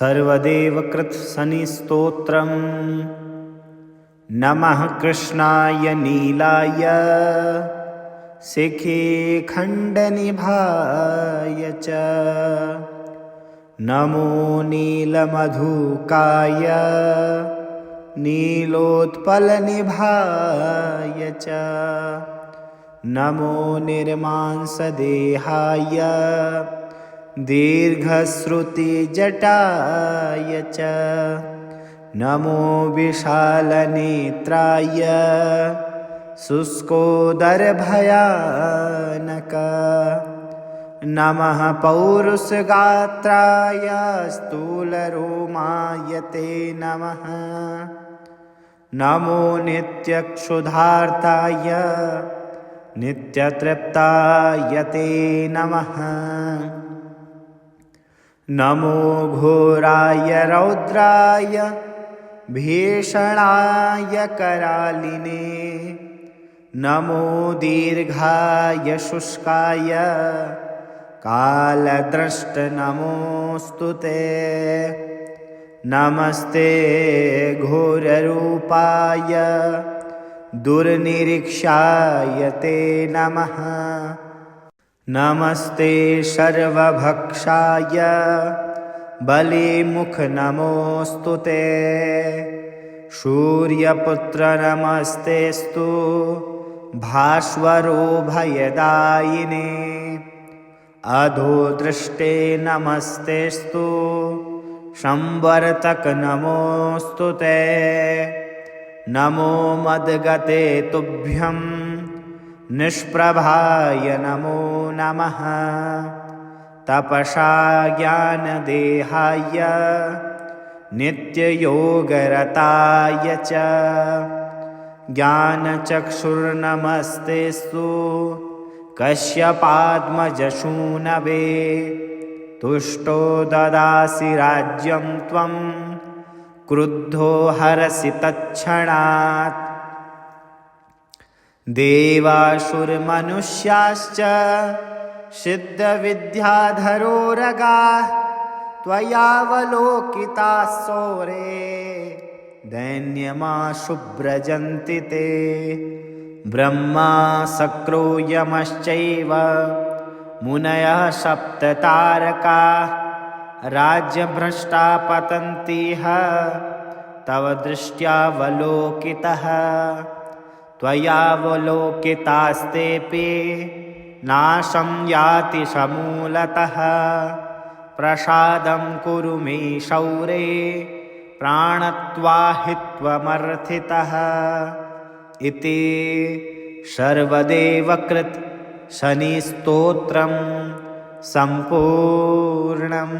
सर्वदेवकृत्सनिस्तोत्रम् नमः कृष्णाय नीलाय शिखे खण्डनिभाय च। नमो नीलमधुकाय नीलोत्पलनिभाय च। नमो निर्मांसदेहाय दीर्घश्रुतिजटाय च। नमो विशालनेत्राय। शुष्कोदरभयानक। नमः पौरुषगात्राय। स्थूलरोमाय ते नमः। नमो नित्यक्षुधार्ताय नित्यतृप्ताय ते नमः नमो घोराय रौद्राय भीषणाय करालिने नमो दीर्घाय शुष्काय कालद्रष्टनमोऽस्तु ते नमस्ते घोररूपाय दुर्निरीक्षाय ते नमः नमस्ते सर्वभक्षाय। बलिमुखनमोऽस्तु ते। सूर्यपुत्रनमस्तेस्तु भास्वरो भयदायिने। अधोदृष्टे नमस्तेस्तु संवर्तकनमोऽस्तु ते। नमो मद्गते तुभ्यम् निष्प्रभाय नमो नमः। तपसा ज्ञानदेहाय नित्ययोगरताय च। ज्ञानचक्षुर्नमस्तेस्तु कश्यपात्मजशूनवे तुष्टो ददासि राज्यं त्वं क्रुद्धो हरसि तत्क्षणात् देवासुरमनुष्याश्च सिद्धविद्याधरोरगाः त्वयावलोकिताः सौरे दैन्यमाशुभ्रजन्ति ते ब्रह्मा सक्रो यमश्चैव मुनयः सप्ततारकाः राज्यभ्रष्टा पतन्तिह तव दृष्ट्यावलोकितः त्वयावलोकितास्तेऽपि नाशं याति समूलतः। प्रसादं कुरु मे शौरे प्राणत्वाहित्वमर्थितः इति सर्वदेवकृत् शनिस्तोत्रं सम्पूर्णम्